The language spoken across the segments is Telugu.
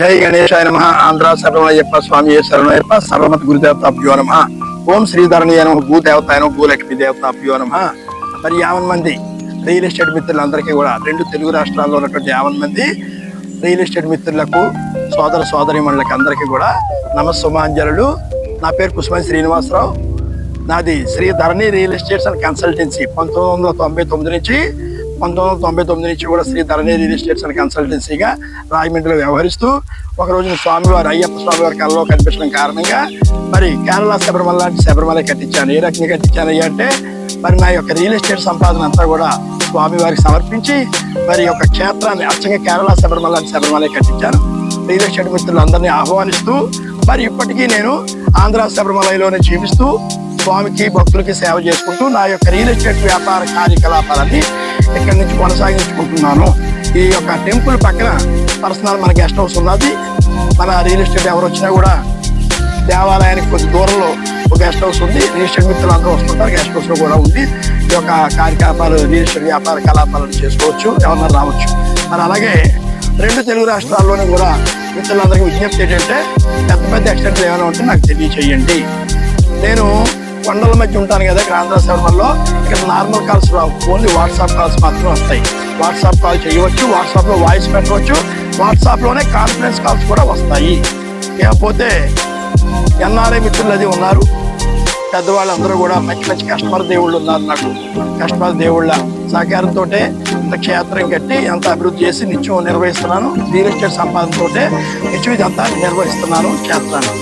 జై గణేశాయ నమ. ఆంధ్ర సర్వమయ్యప్ప స్వామి శరణయ్యప్ప సర్వమత గురుదేవతాభ్యో నమ. ఓం శ్రీధరణి నమ భూదేవత నమ భూలక్ష్మి దేవతాభ్యో నమ. మరి యావన్ మంది రియల్ ఎస్టేట్ మిత్రులందరికీ కూడా రెండు తెలుగు రాష్ట్రాల్లో ఉన్నటువంటి యావన్ మంది రియల్ ఎస్టేట్ మిత్రులకు సోదర సోదరిమణులకు అందరికీ కూడా నమస్సుమాంజలు నా పేరు కుసుమని శ్రీనివాసరావు. నాది Sri Dharani real estates and consultancy పంతొమ్మిది వందల తొంభై తొమ్మిది నుంచి పంతొమ్మిది వందల తొంభై తొమ్మిది నుంచి కూడా Sri Dharani real estates and కన్సల్టెన్సీగా రాజమండ్రిలో వ్యవహరిస్తూ ఒక రోజున స్వామివారు అయ్యప్ప స్వామివారి కళలో కనిపించడం కారణంగా మరి కేరళ శబరిమల లాంటి శబరిమల కట్టించాను ఏ రకంగా కట్టించాను అంటే మరి నా యొక్క రియల్ ఎస్టేట్ సంపాదన అంతా కూడా స్వామివారికి సమర్పించి మరి యొక్క క్షేత్రాన్ని అచ్చంగా కేరళ శబరిమల లాంటి శబరిమల కట్టించాను రియల్ ఎస్టేట్ మిత్రులందరినీ ఆహ్వానిస్తూ మరి ఇప్పటికీ నేను ఆంధ్ర శబరిమలలోనే జీవిస్తూ స్వామికి భక్తులకి సేవ చేసుకుంటూ నా యొక్క రియల్ ఎస్టేట్ వ్యాపార కార్యకలాపాలన్నీ ఇక్కడి నుంచి కొనసాగించుకుంటున్నాను ఈ యొక్క టెంపుల్ పక్కన పర్సనల్ మన గెస్ట్ హౌస్ ఉన్నది. మన రియల్ ఎస్టేట్ ఎవరు వచ్చినా కూడా దేవాలయానికి కొద్ది దూరంలో ఒక గెస్ట్ హౌస్ ఉంది. రియల్ ఎస్టేట్ మిత్రులు అందరూ వస్తుంటారు. గెస్ట్ హౌస్లో కూడా ఉంది. ఈ యొక్క కార్యకలాపాలు రియల్ ఎస్టేట్ వ్యాపార కలాపాలను చేసుకోవచ్చు ఎవరన్నా రావచ్చు. మరి అలాగే రెండు తెలుగు రాష్ట్రాల్లోనే కూడా మిత్రులందరికీ విజ్ఞప్తి ఏంటంటే పెద్ద పెద్ద ఎక్స్టెంట్లు ఏమైనా ఉంటే నాకు తెలియచేయండి. నేను కొండల మధ్య ఉంటాను కదా ఇక్కడ ఆంధ్ర ఇక్కడ నార్మల్ కాల్స్ రావు. ఓన్లీ వాట్సాప్ కాల్స్ మాత్రమే వస్తాయి. వాట్సాప్ కాల్ చేయవచ్చు వాట్సాప్లో వాయిస్ పెట్టవచ్చు. వాట్సాప్లోనే కాన్ఫరెన్స్ కాల్స్ కూడా వస్తాయి. ఇకపోతే ఎన్ఆర్ఐ మిత్రులు అది ఉన్నారు. పెద్దవాళ్ళందరూ కూడా మంచి మంచి కస్టమర్ దేవుళ్ళు ఉన్నారు నాకు. కస్టమర్ దేవుళ్ళ సహకారంతో ఇంత క్షేత్రం కట్టి ఎంత అభివృద్ధి చేసి నిత్యం నిర్వహిస్తున్నాను. రియల్ ఎస్టేట్ సంపాదనతో నిత్యం ఇదంతా నిర్వహిస్తున్నాను క్షేత్రాన్ని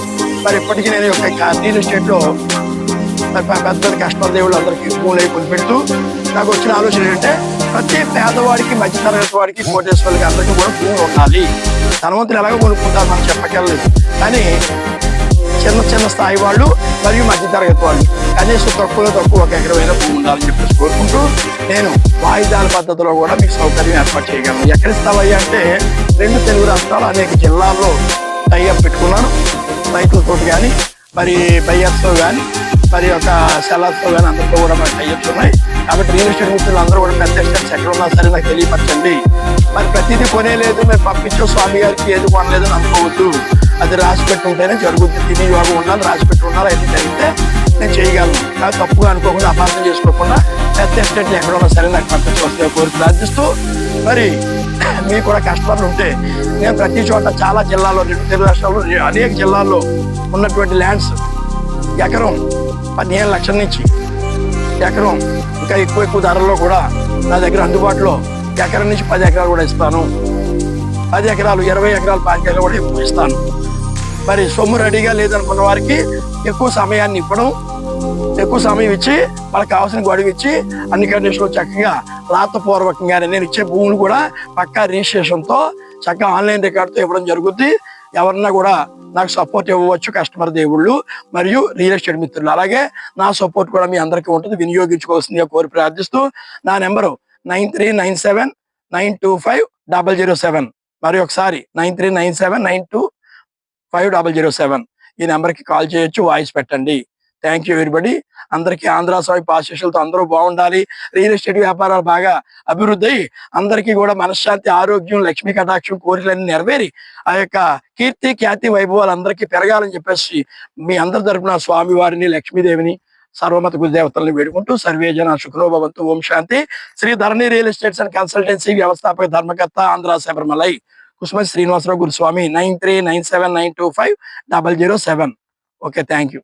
మరి ఇప్పటికీ నేను యొక్క రియల్ ఎస్టేట్లో పెద్ద పెద్ద కస్టమర్ దేవుళ్ళు అందరికీ భూములు పెడుతూ నాకు వచ్చిన ఆలోచన ఏంటంటే ప్రతి పేదవాడికి మధ్యతరగతి వాడికి కోటేశ్వరులకి అందరికీ కూడా భూములు ఉండాలి. ధనవంతులు ఎలాగో కొనుక్కుంటారు మనం చెప్పగలలేదు కానీ చిన్న చిన్న స్థాయి వాళ్ళు మరియు మధ్య తరగతి వాళ్ళు కనీసం తక్కువలో తక్కువ ఒక ఎకరమైన భూమి ఉండాలని చెప్పేసి కోరుకుంటూ నేను వాయిదాల పద్ధతిలో కూడా మీకు సౌకర్యం ఏర్పాటు చేయగలను. ఎక్కడ ఇస్తావయ్యా అంటే రెండు తెలుగు రాష్ట్రాలు అనేక జిల్లాల్లో టైఅప్ పెట్టుకున్నాను. రైతులతో కానీ మరి బయ్యర్స్తో కానీ మరి ఒక సెలర్స్తో కానీ అందరితో కూడా మరి టైఅప్స్ ఉన్నాయి కాబట్టి రియల్ ఎస్టేట్ మిత్రులు అందరూ కూడా పెద్ద ఎస్టేట్స్ ఎక్కడ ఉన్నా సరే నాకు తెలియపరచండి మరి ప్రతిదీ కొనేలేదు మేము పంపించాం స్వామి గారికి ఏది కొనలేదు అని అనుకోవద్దు అది రాసి పెట్టి ఉంటేనే జరుగుతుంది తిని యోగం ఉండాలి రాసి పెట్టుకున్నారు ఉండాలి అది జరిగితే నేను చేయగలను కానీ తప్పుగా అనుకోకుండా అపార్థం చేసుకోకుండా పెద్ద ఎస్టేట్లు ఎక్కడ ఉన్నా సరే నాకు పంపించి వస్తాయి కోరిక ప్రార్థిస్తూ మరి మీకు కూడా కష్టాలు ఉంటే నేను ప్రతి చోట చాలా జిల్లాలో రెండు తెలుగు రాష్ట్రాల్లో అనేక జిల్లాల్లో ఉన్నటువంటి ల్యాండ్స్ ఎకరం పదిహేను లక్షల నుంచి ఎకరం. ఇంకా ఎక్కువ ఎక్కువ ధరల్లో కూడా నా దగ్గర అందుబాటులో ఎకరం నుంచి పది ఎకరాలు కూడా ఇస్తాను. పది ఎకరాలు ఇరవై ఎకరాలు పాతిక కూడా ఎక్కువ ఇస్తాను. మరి సొమ్ము రెడీగా లేదనుకున్న వారికి ఎక్కువ సమయాన్ని ఇవ్వడం ఎక్కువ సమయం ఇచ్చి వాళ్ళకి కావాల్సిన గొడవ ఇచ్చి అన్ని కండిషన్లు చక్కగా రాతపూర్వకంగానే నేను ఇచ్చే భూములు కూడా పక్కా రిజిస్ట్రేషన్తో చక్కగా ఆన్లైన్ రికార్డుతో ఇవ్వడం జరుగుద్ది. ఎవరన్నా కూడా నాకు సపోర్ట్ ఇవ్వవచ్చు కస్టమర్ దేవుళ్ళు మరియు రియల్ ఎస్టేట్ మిత్రులు. అలాగే నా సపోర్ట్ కూడా మీ అందరికీ ఉంటుంది. వినియోగించుకోవాల్సిందిగా కోరి ప్రార్థిస్తూ నా number nine three nine seven nine two five double zero seven. మరి ఒకసారి nine three nine seven nine two five double zero seven ఈ నెంబర్కి కాల్ చేయొచ్చు వాయిస్ పెట్టండి. థ్యాంక్ యూ ఎవ్రీబడి అందరికీ ఆంధ్ర స్వామి పాశేషులతో అందరూ బాగుండాలి. రియల్ ఎస్టేట్ వ్యాపారాలు బాగా అభివృద్ధి అయ్యి అందరికీ కూడా మనశ్శాంతి ఆరోగ్యం లక్ష్మీ కటాక్షం కోరికలన్నీ నెరవేరి ఆ యొక్క కీర్తి ఖ్యాతి వైభవాలు అందరికీ పెరగాలని చెప్పేసి మీ అందరి తరఫున స్వామి వారిని లక్ష్మీదేవిని సర్వమత గురుదేవతల్ని వేడుకుంటూ సర్వే జన శుక్రోభవంతు ఓం శాంతి. Sri Dharani real estates and consultancy వ్యవస్థాపక ధర్మకర్త ఆంధ్ర శబరిమలై కుసుమ శ్రీనివాసరావు గురుస్వామి nine three nine seven nine two five double zero seven. Okay thank you